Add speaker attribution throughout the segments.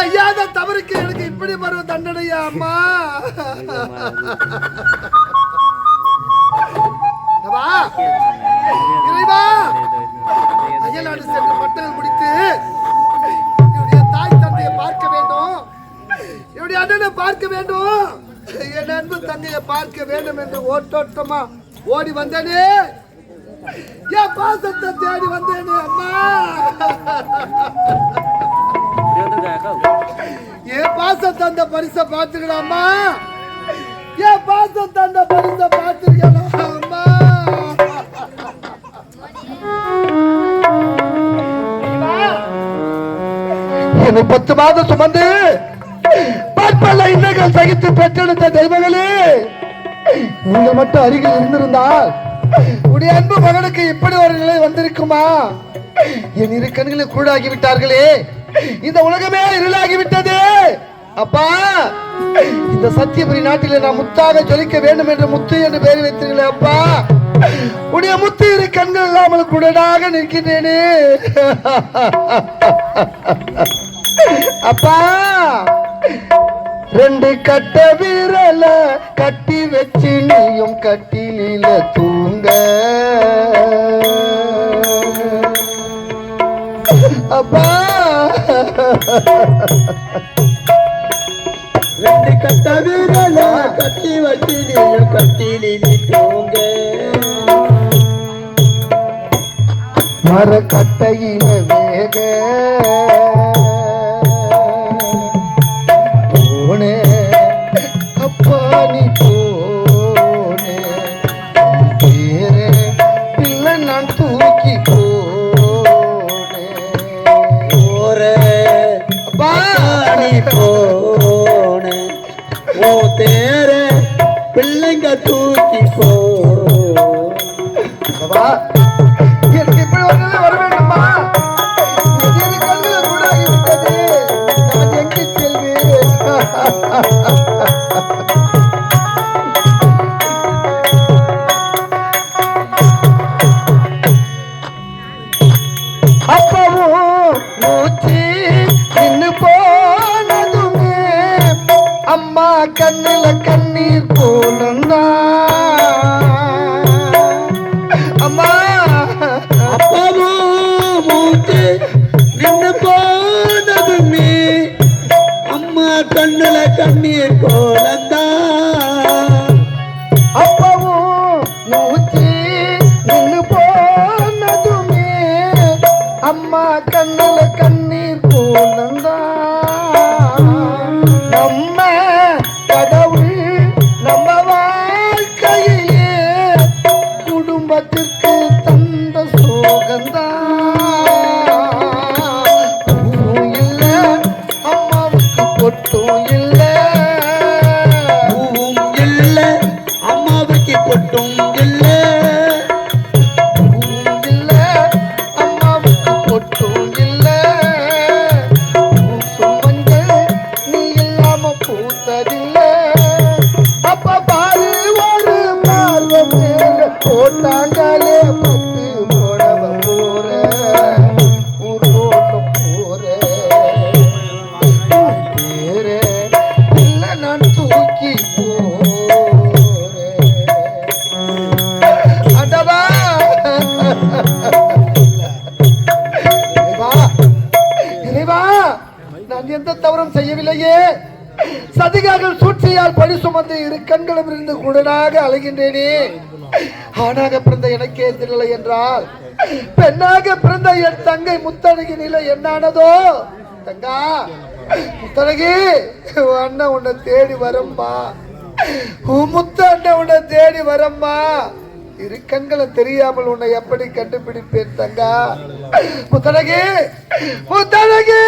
Speaker 1: செய்யாத தவறுக்கு எனக்கு இப்படி வரும் தண்டனையா அம்மா? வா இறைவா. அயல்நாடு சென்று பட்டங்கள் முடித்து என்னுடைய தாய் தந்தையை பார்க்க வேண்டும். என்னுடைய அண்ணனை பார்க்க வேண்டும். என் அன்பு தந்தையை பார்க்க வேண்டும் என்று ஓட்டோட்டமா ஓடி வந்தேனே. என் பாசத்தை தேடி வந்தேனே அம்மா. என் பாசத்தை பரிசை பார்த்துக்கலாமா என் பாசத்தை அந்த பரிசை பார்த்துக்கலாம் அம்மா. என்னை பத்து மாதம் சுமந்து பற்பல இன்னங்கள் சகித்து பெற்றெடுத்த தெய்வங்களே நீங்க மட்டும் அருகில் இருந்திருந்தால் உடைய அன்பு மகனுக்கு இப்படி ஒரு நிலை வந்திருக்குமா? என் இரு கண்களை கூடாகி விட்டார்களே. இந்த உலகமே இருளாகிவிட்டது. அப்பா இந்த சத்தியபுரி நாட்டில் நான் முத்தாக ஜொலிக்க வேண்டும் என்று முத்து என்று பெயர் வைத்தீர்களே அப்பா. உடைய முத்து இரு கண்கள் இல்லாமல் குடனாக நிற்கின்றேனே. அப்பா ரெண்டு கட்ட விரல கட்டி வச்சு நீயும் கட்டிலில தூங்க. அப்பா
Speaker 2: ரெண்டு கட்ட வீரல கட்டி வச்சு நீயும் கட்டிலில் தூங்க.
Speaker 1: மர கட்டையில வேக எந்த தவறும் செய்யவில்லையே. சதிகார்கள் சூழ்ச்சியால் பழி சுமந்து இரு கண்களும் இருந்து குடனாக அலைகின்றேனே ஆணாக பிறந்த எனக்கே தெரியலை என்றால் பெண்ணாக பிறந்த என் தங்கை முத்தழகி நிலை என்னானதோ? தங்கா முத்தழகி அண்ணன் உன்னை தேடி வரம்பா உன் முத்த அண்ணன் உன்னை தேடி வரம்மா. இரு கண்களை தெரியாமல் உன்னை எப்படி கண்டுபிடிப்பேன் தங்கா? முத்தழகி முத்தழகி!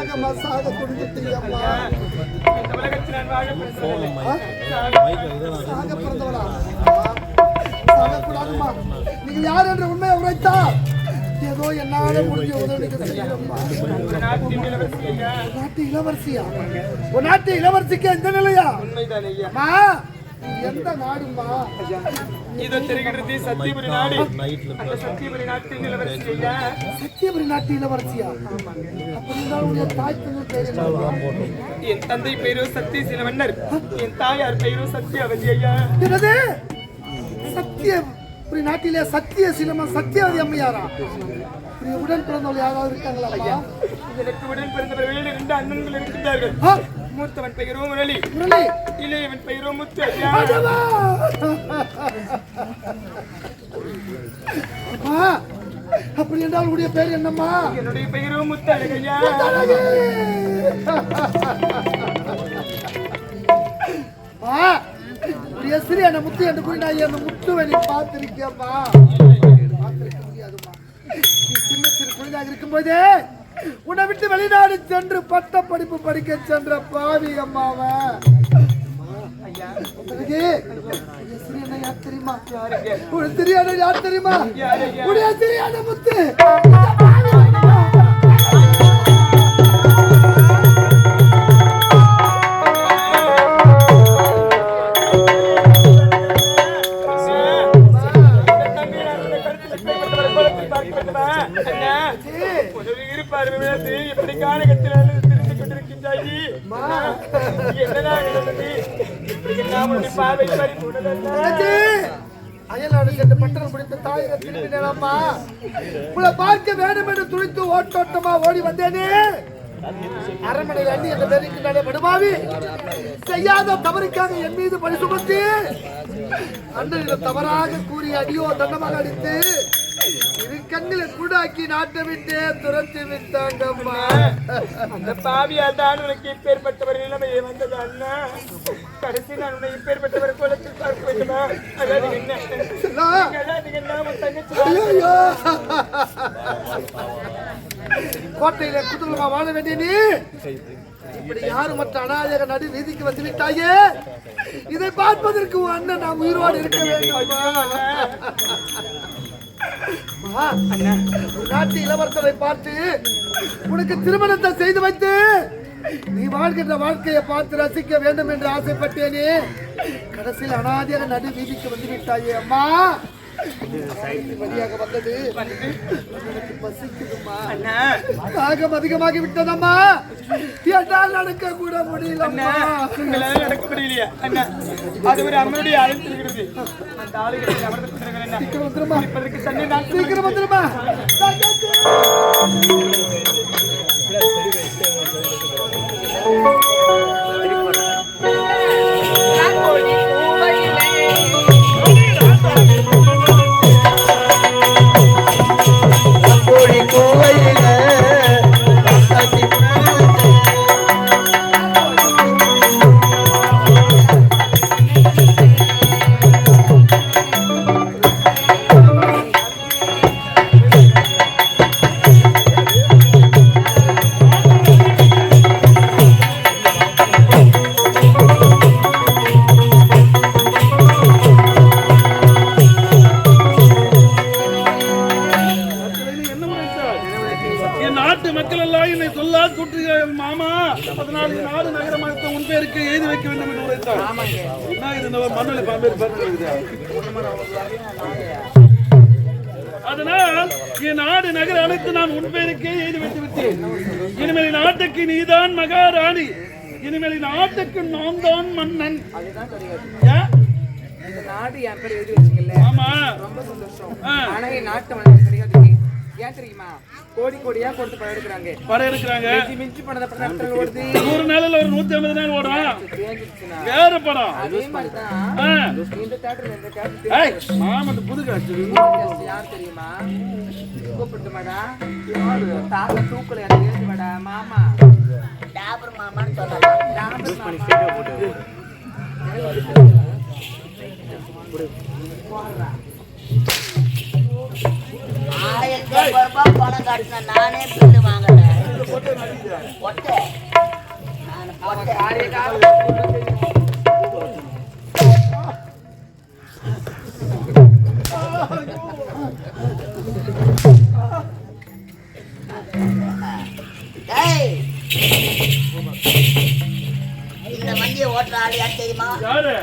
Speaker 1: அம்மா. எதற்காக அம்மா சாக
Speaker 3: பிறந்தவளே.
Speaker 1: சாக பிறந்தவளா? சாகக்கூடாதுமா நீங்க யார் என்ற உண்மையை உரைத்தா ஏதோ என்னால முடிஞ்ச உதவிக்கு. நாட்டு இளவரசியா? நாட்டு இளவரசிக்கு எந்த நிலையா?
Speaker 3: உண்மைதான்
Speaker 1: எந்த நாடுமா
Speaker 3: இதோ தெரிகிறது சத்தியபுரி நாடு. அந்த சத்தியபுரி நாட்டின் இளவரசி ஐயா
Speaker 1: சத்தியபுரி நாட்டு இளவரசியா? உடைய தாய் தந்தை?
Speaker 3: என் தந்தை பெயரோ சத்திய சிலவண்ணர் என் தாயார் பெயரோ சத்தியவதி ஐயா
Speaker 1: என்னது சத்தியபுரி நாட்டிலே சத்திய சிலம சத்தியவதி அம்மையாரா? இப்படி உடன் பிறந்தவள் யாராவது இருக்காங்களா? ஐயா
Speaker 3: எனக்கு உடன் பிறந்தவர்கள் இரண்டு அண்ணன்கள் இருக்கின்றார்கள். மூத்தவன் பெயரோ முரளி.
Speaker 1: முரளி.
Speaker 3: இளையவன் பெயரோ முத்து!
Speaker 1: அம்மா அப்படி என்றால் உடைய பேர் என்னம்மா?
Speaker 3: என்னுடைய பெயரோ முத்து அழகையா
Speaker 1: அழகு! அம்மா, உடைய சிறியான முத்து என்று கூறி நான் அந்த முத்துவை நீ பார்த்திருக்கியம்மா. பார்த்திருக்க முடியாதும்மா. நீ சின்ன சிறு குழந்தையாக இருக்கும்போதே உன்னை விட்டு வெளிநாடு சென்று பட்ட படிப்பு படிக்க சென்ற பாவி அம்மாவை தெரியுமா? தெரியுமா? முத்து. தங்கச்சி, அயல்நாடு சென்று பட்டணம் பிடித்த தாயக திரும்பினேனம்மா. உங்களை பார்க்க வேண்டும் என்று துடித்து ஓட்டோட்டமா ஓடி வந்தேனே. அரண்மனை அண்ணி என்ற பேருக்கு நானே படுமாவி. செய்யாத தவறுக்காக என் மீது பழி சுமத்தி. அண்ணனிடம் தவறாக கூறி அடியோ தண்டமாக அடித்து கண்களை கூடாக்கி நாட்டை விட்டே துரத்தி விட்டாங்கம்மா.
Speaker 3: அந்த பாவியால் தான் உனக்கு இப்பேற்பட்டவர் நிலைமையே வந்தது அண்ணா. கடைசி நான் உன்னை இப்பேற்பட்டவர் குலத்தில் பார்க்க வேண்டுமா? அதாவது என்ன!
Speaker 1: கோட்டையில குதூகலமா வாழ வேண்டிய நீ? இப்படி யாரும் மற்ற அநாயக நடு வீதிக்கு வந்து விட்டாயே இதை பார்ப்பதற்கு அண்ணன் நாம் உயிரோடு இருக்க வேண்டுமா? நாட்டு இளவரசரை பார்த்து உனக்கு திருமணத்தை செய்து வைத்து நீ வாழ்கின்ற வாழ்க்கையை பார்த்து ரசிக்க வேண்டும் என்று ஆசைப்பட்டேனே. கடைசியில் அனாதியாக நடு வீதிக்கு வந்து விட்டாயே அம்மா. வழியாக வந்தது பசிக்குதுமா தாகம் அதிகமாகி விட்டதம்மா. என்னால் நடக்க கூட முடியலம்மா.
Speaker 3: உங்களால நடக்க முடியலையா. அண்ணா அது ஒரு அம்மனுடைய அழைப்பு இருக்கிறது. அந்த ஆளுகளை அமர்ந்து கொண்டிருக்கிறேன் அண்ணா.
Speaker 1: சீக்கிரம் வந்துருமா. சீக்கிரம் வந்துருமா.
Speaker 4: அதனால் என் நாடு நகர அனைத்து நான் உன் பேருக்கே எழுதி வைத்து விட்டேன். இனிமேல் நாட்டுக்கு நீதான் மகாராணி. இனிமேல் நாட்டுக்கு நான் தான் மன்னன்.
Speaker 5: நாடு என் பேர் எழுதி வச்சீங்கல்ல
Speaker 4: ஆமா.
Speaker 5: ரொம்ப சந்தோஷம். ஆனா என் நாட்டை வந்து கிடையாது. ஏன் தெரியுமா? கோடி கோடியா கொடுத்து படம் எடுக்கிறாங்க
Speaker 4: படம் எடுக்கிறாங்க
Speaker 5: மிஞ்சி மிஞ்சி பணத்தை படம் ஓடுது
Speaker 4: நூறு நாளில் ஒரு நூத்தி ஐம்பது நாள் ஓடும்
Speaker 5: தேங்கிடுச்சுன்னா
Speaker 4: வேற படம்.
Speaker 5: அதே மாதிரி தான். இந்த இந்த தேட்டர்
Speaker 4: ஏய், மாமா இந்த புது காட்சி.
Speaker 5: யார் தெரியுமா? கூப்பிட்டு மாடா தாத்தா தூக்கல எனக்கு மாடா மாமா. டாபர் மாமான்னு சொல்லலாம். டாபர் மாமா.
Speaker 6: ஆயிரத்தி ஐம்பது ரூபாய் பணம் கட்டின நானே பில்லு வாங்கல. ஒட்டை. நான்
Speaker 5: அவன் காரிய காலம்
Speaker 6: டேய் இந்த வண்டியை ஓட்டுற ஆளு யார் தெரியுமா?
Speaker 4: யாரு?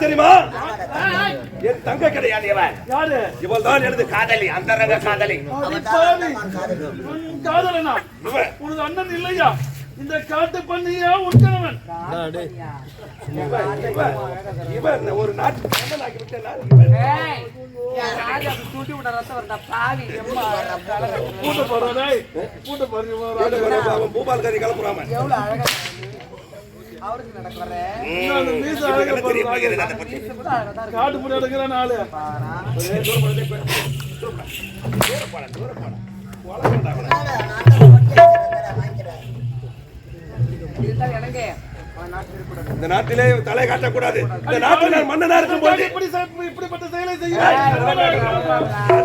Speaker 5: தெரியுமா?
Speaker 7: என் தங்க கிடையாது இவன்.
Speaker 4: யாரு?
Speaker 7: இவள் தான் எனது காதலி அந்தரங்க காதலி.
Speaker 4: பாவி. உன் காதலனா
Speaker 7: இவன்.
Speaker 4: உனது அண்ணன் இல்லையா? இந்த காட்டு பண்ணியா உன் கணவன்
Speaker 7: இவன் ஒரு நாட்டு மன்னனாக்கி விட்டேன் நான். இவன்.
Speaker 5: ஏய், என் ராஜாக்கு தூண்டி விட ரத்தம் வருதா பாவி. எம்மா
Speaker 4: கூட்ட போறானே
Speaker 7: வரப்ப அவன் பூபால் கறி கிளப்புறாம
Speaker 5: எவ்வளவு அழகா. அவருக்கு நடக்கிற
Speaker 4: அந்த மீச அழகா காட்டு முடி எடுக்கிற நாளு.
Speaker 5: எனக்கு
Speaker 7: இந்த நாட்டிலே தலை காட்டக்கூடாது. இந்த நாட்டில் மன்னனா இருக்கும்போது
Speaker 4: இப்படி செய்- இப்படிப்பட்ட செயலை என்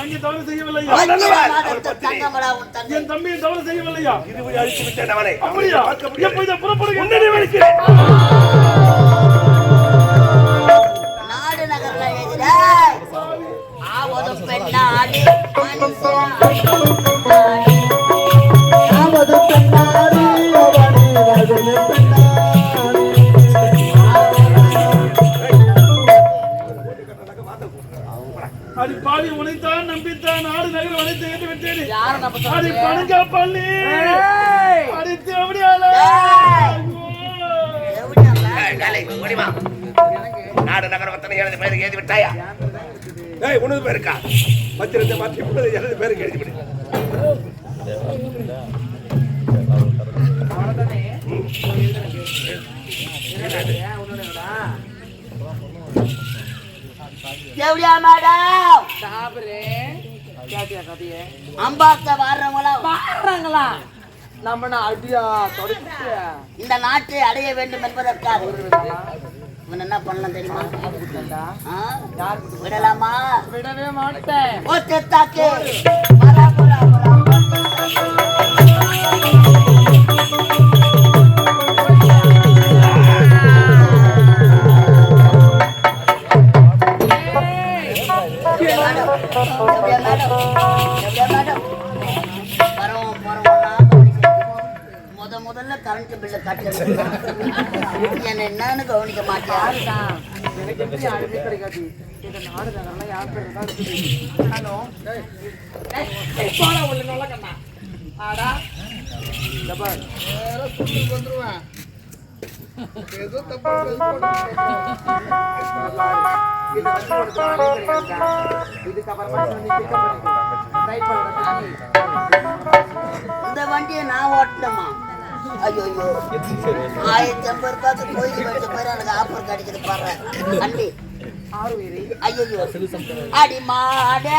Speaker 4: தங்கி தவறு செய்யவில்லையா? என் தம்பியை தவறு செய்யவில்லையா?
Speaker 7: இருவரை அழித்து விட்டேன் அவனை
Speaker 4: அப்படியா
Speaker 6: நாடு நகர்ல பெண்ணாடி மனுஷன்
Speaker 4: நம்பித்தான் நாடு நகர் வளைத்து ஏற்றி விட்டேன்.
Speaker 5: யாரை நம்ம
Speaker 4: அடி? பணங்க பள்ளி
Speaker 5: ஏய்!
Speaker 7: நாடு நகர வத்தனை பேருக்கு எழுதி விட்டாயா? உனது பேருக்கா? பத்திரத்தை மாற்றி உனது எனது பேருக்கு எழுதி விடு?
Speaker 6: தேவடியா மேடம்?
Speaker 5: சாப்பிடு.
Speaker 6: அம்பாத்த வர்றவங்களா?
Speaker 5: பாடுறாங்களா? நம்ம அடியா தொடச்சிட்டு.
Speaker 6: இந்த நாட்டை அடைய வேண்டும் என்பதற்காக. இவன் என்ன பண்ணலாம் தெரியுமா? விடலாமா?
Speaker 5: விடவே மாட்டேன்.
Speaker 6: ஒற்றை தாக்கு வரா, வரா, வரா. கவனிக்க
Speaker 5: மாட்டேன் பண்ணிக்கோ. Try பண்ணுடா, சாமி.
Speaker 6: இந்த வண்டியை நான் ஓட்டணுமா ஐயோ ஆயிரத்தி ஐம்பது ரூபாய்க்கு கோயில் வச்ச பேர். எனக்கு ஆஃபர் கிடைக்குது பாரு. அண்டி. ஐயோ அடி மாடே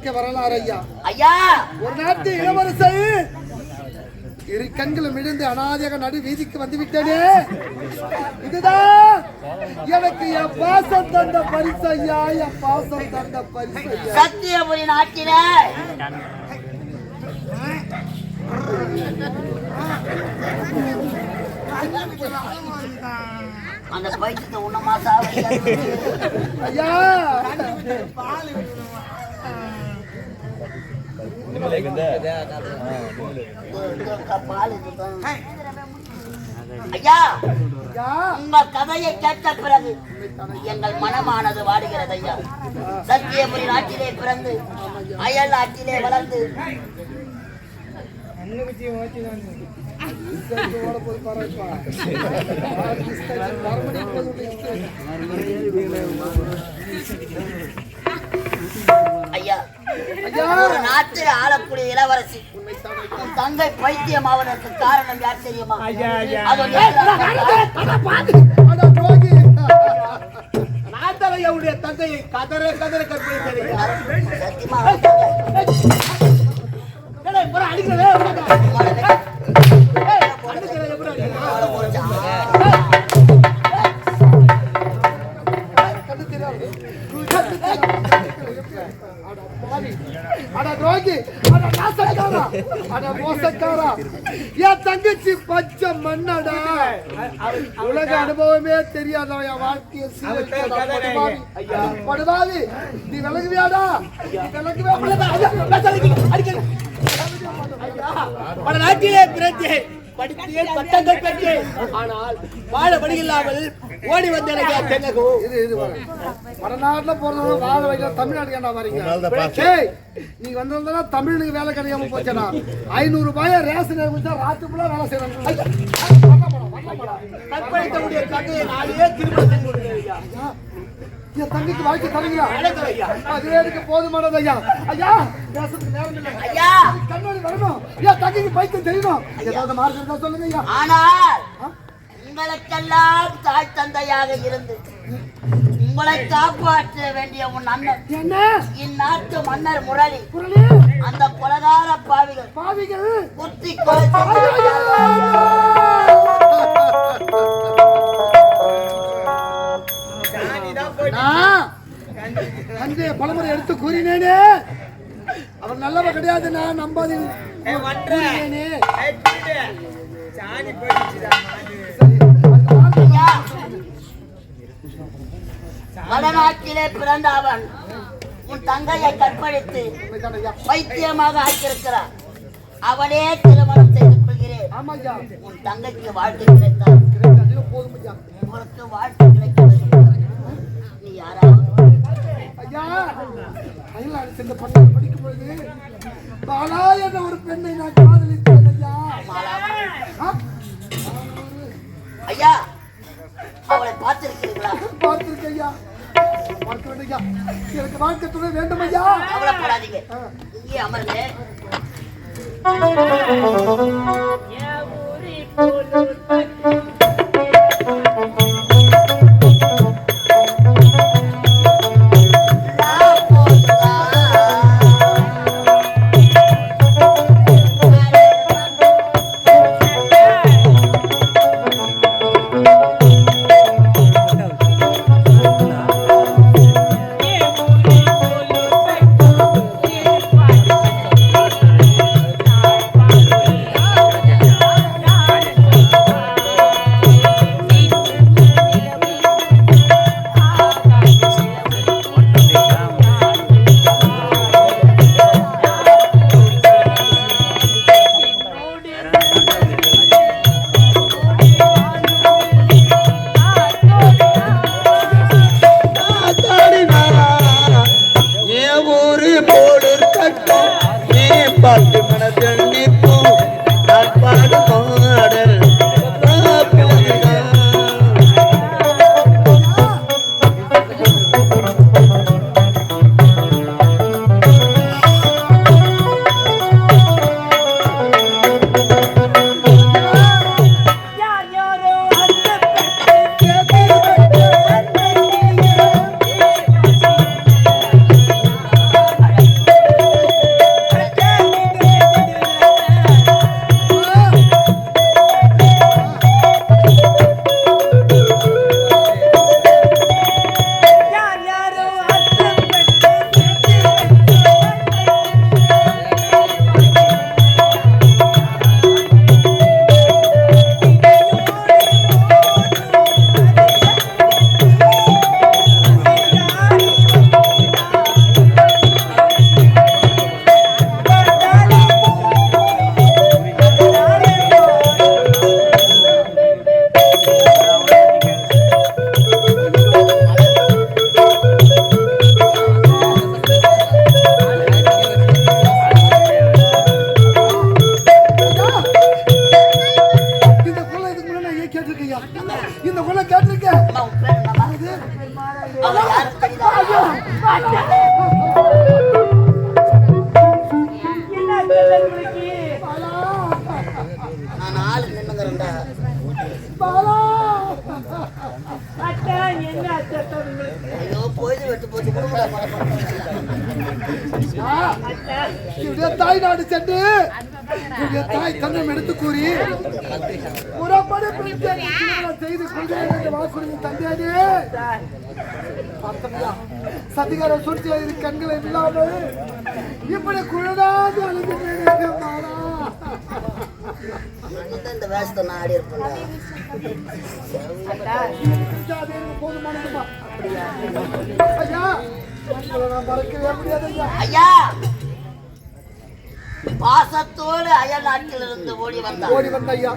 Speaker 1: வாழ்க்கை வரலாறு ஐயா.
Speaker 6: ஐயா!
Speaker 1: ஒரு நாட்டு இளவரசை! இரு கண்களும் இழந்து அனாதையாக நடு வீதிக்கு வந்து விட்டனே இதுதான் எனக்கு என் பாசம் தந்த பரிசு ஐயா என் பாசம் தந்த பரிசு
Speaker 6: சத்தியபுரி நாட்டில! அந்த பைத்தியத்தை உன்ன மாசம்
Speaker 1: ஐயா.
Speaker 6: ஐயா
Speaker 1: ஐயா
Speaker 6: உங்க கதையை கேட்ட பிறகு எங்கள் மனமானது வாடுகிறது ஐயா. சத்தியபுரி நாட்டிலே பிறந்து அயல் நாட்டிலே வளர்ந்து
Speaker 1: ஓட போய் பாருப்பா
Speaker 6: ஐயா. ஒரு நாட்டில் ஆளக்கூடிய இளவரசி. தங்கை பைத்தியம் ஆவதற்கு காரணம் யார் தெரியுமா?
Speaker 3: நாத்தலையுடைய தந்தையை கதற கதற கற்பனை
Speaker 6: சத்தியமா
Speaker 3: அடிக்கிறதே
Speaker 1: நாசக்காரா அட மோசக்காரா என் தங்கச்சி பச்சை மண்ணடா உலக அனுபவமே தெரியாதவன் என் வாழ்க்கையை. படுபாவி நீ விலகுவியாடா விலகுவே
Speaker 3: பல நாட்டிலே பிறந்தேன் படித்தேன் பட்டங்கள் பெற்றேன் ஆனால் வாழ வழியில்லாமல் ஓடி வந்த எனக்கு தென்னகோ
Speaker 1: இது இது. வடநாட்டுல போறவங்க வாழ வைக்கிற தமிழ்நாடு ஏன்டா வரீங்க ஏய், நீ வந்திருந்தா தமிழுக்கு வேலை கிடைக்காம போச்சடா ஐநூறு ரூபாய ரேஷன் எடுத்தா ராத்து ஃபுல்லா வேலை செய்யறாங்க.
Speaker 3: கற்பழித்தவுடைய தந்தையை நாளையே கொடுக்கிறேன் ஐயா.
Speaker 1: ஐயா, என் தங்கிக்கு வாழ்க்கை தரீங்களா. அதுவே எனக்கு போதுமானது ஐயா ஐயா பேசுறதுக்கு நேரம் இல்லை.
Speaker 6: ஐயா.
Speaker 1: கண்ணாடி வரணும். என் தங்கிக்கு பைக்கு தெரியணும். ஏதாவது மார்க் இருந்தா சொல்லுங்க ஐயா
Speaker 6: ஆனால் உங்களுக்கெல்லாம் தாய் தந்தையாக இருந்து உங்களை காப்பாற்ற வேண்டிய உன் அண்ணன்
Speaker 1: என்ன?
Speaker 6: இந்நாட்டு மன்னர் முரளி.
Speaker 1: குரலே
Speaker 6: அந்த கொலகார பாவிகள்
Speaker 1: பாவிகள்?
Speaker 6: குத்தி கொலை
Speaker 1: தந்தைய பலமுறை எடுத்து கூறினேனே. அவர் நல்லவ கிடையாது நான் நம்பாதீங்க.
Speaker 6: வடநாட்டிலே பிறந்த அவன் உன் தங்கையை கற்பழித்து. பைத்தியமாக ஆக்கியிருக்கிறார் அவனே திருமணம் செய்து கொள்கிறேன். உன் தங்கைக்கு வாழ்க்கை
Speaker 1: ஐயா.
Speaker 6: உனக்கு வாழ்க்கை
Speaker 1: ஐயா அயல்நாடு சென்ற பட்டம் படிக்கும் பொழுது பாலா என்ற ஒரு பெண்ணை நான் காதலித்தேன் ஐயா.
Speaker 6: அவளை பார்த்திருக்கிறீர்களா
Speaker 1: பார்த்திருக்கேன் ஐயா. பார்க்க வேண்டும் ஐயா. எனக்கு வாழ்க்கை துணை வேண்டும் ஐயா.
Speaker 6: கவலைப்படாதீங்க.
Speaker 1: ஆ.
Speaker 6: இங்கே அமர்ந்து
Speaker 1: இப்படி குழலாது மாறா.
Speaker 6: இந்த வேஷத்தை நான் ஆடி இருப்பேன்
Speaker 1: போதுமானதுமா ஐயா நான் மறக்கவே முடியாது ஐயா!
Speaker 6: ஐயா பாசத்தோடு அயல் நாட்டிலிருந்து ஓடி வந்தான்.
Speaker 1: ஓடி வந்த ஐயா.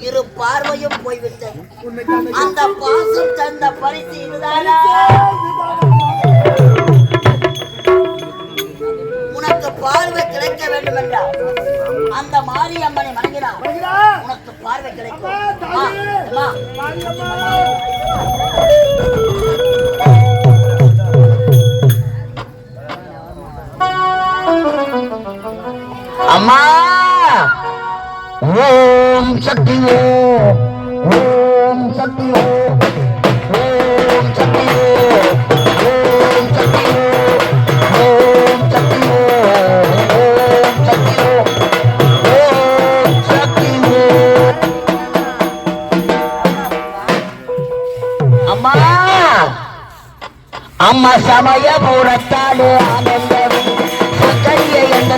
Speaker 6: இரு பார்வையும் போய்விட்டது. அந்த பாசம் தந்த பரிசு இதுதானா? பார்வை கிடைக்க வேண்டும் என்றால் அந்த மாரியம்மனை வணங்கினார்? உனக்கு பார்வை கிடைக்கும்.
Speaker 1: அம்மா,
Speaker 2: ஓம் சக்தி ஓம் ஓம் நம்ம சமய பூரத்தாடு ஆனந்தம் சக்கையை என்ன